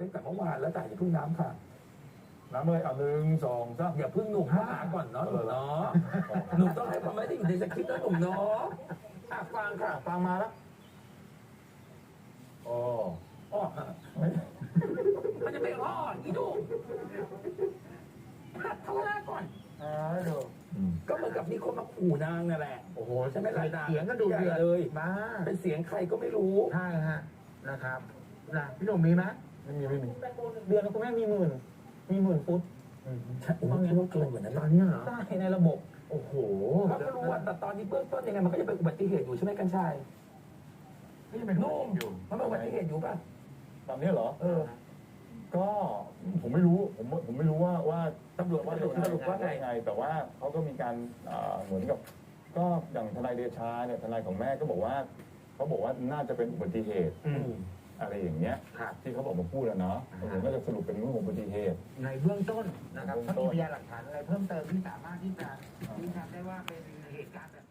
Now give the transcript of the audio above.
ตั้งแต่เมื่อวานแล้วแต่อย่าเพิ่งน้ำค่ะ น้ำเลยเอาหนึ่งสองสามอย่าเพิ่งหนุ่มเข้าหาก่อนเนาะหนุ่มเนาะหนุ่มต้องให้ความไม่ได้อยู่ในสคริปต์นะหนุ่มเนาะอะฟังค่ะฟังมาแล้วโอ้อ้อฮะมันจะไปอ้ออีดูหัดเท่าหน้าก่อนอ่าดูอืมก็เหมือนกับมีคนมาขู่นางนั่นแหละ โอ้โหใช่ไหมล่ะเสียงก็ดูเดือดเลยมาเป็นเสียงใครก็ไม่รู้ใช่ฮะนะครับนะพี่หนุ่มมีไหม ไม่มีไม่มีแตงโมหนึ่งเดือนแล้วคุณแม่มีหมื่น มีหมื่นฟุตใช่โอ้โหคิดว่าเกินกว่านั้นตนะอนนี้เหรอใช่ในระบบ โอ้โหเราก็รู้ว่าแต่ตอนนี้เบื้องต้นยังไงมันก็จะเป็นอุบัติเหตุอยู่ใช่ไหมกัญชัยนี่เป็นนุ่นุ่มมอยู่มันเป็นอุบัติเหตุอยู่ป่ะตอนนี้เหรอ เออ ก็ผมไม่รู้ผมผมไม่รู้ว่าว่าตำรวจว่าสรุปสรุปว่าไงไง แต่ว่าเขาก็มีการอ่าเหมือนกับ ก็อย่างทนายเดชาเนี่ยทนายของแม่ก็บอกว่าเขาบอกว่าน่าจะเป็นอุบัติเหตุ อืมอะไรอย่างเงี้ยครับที่เขาบอกมาพูดอะเนาะผมก็จะสรุปเป็นเรื่องของอุบัติเหตุ ในเบื้องต้นนะครับเบื้ถ้าองต้มีนพยานหลักฐานอะไรเพิ่มเติมที่สามารถที่จะยืนยันได้ว่าเป็นเหตุการณ์แบบ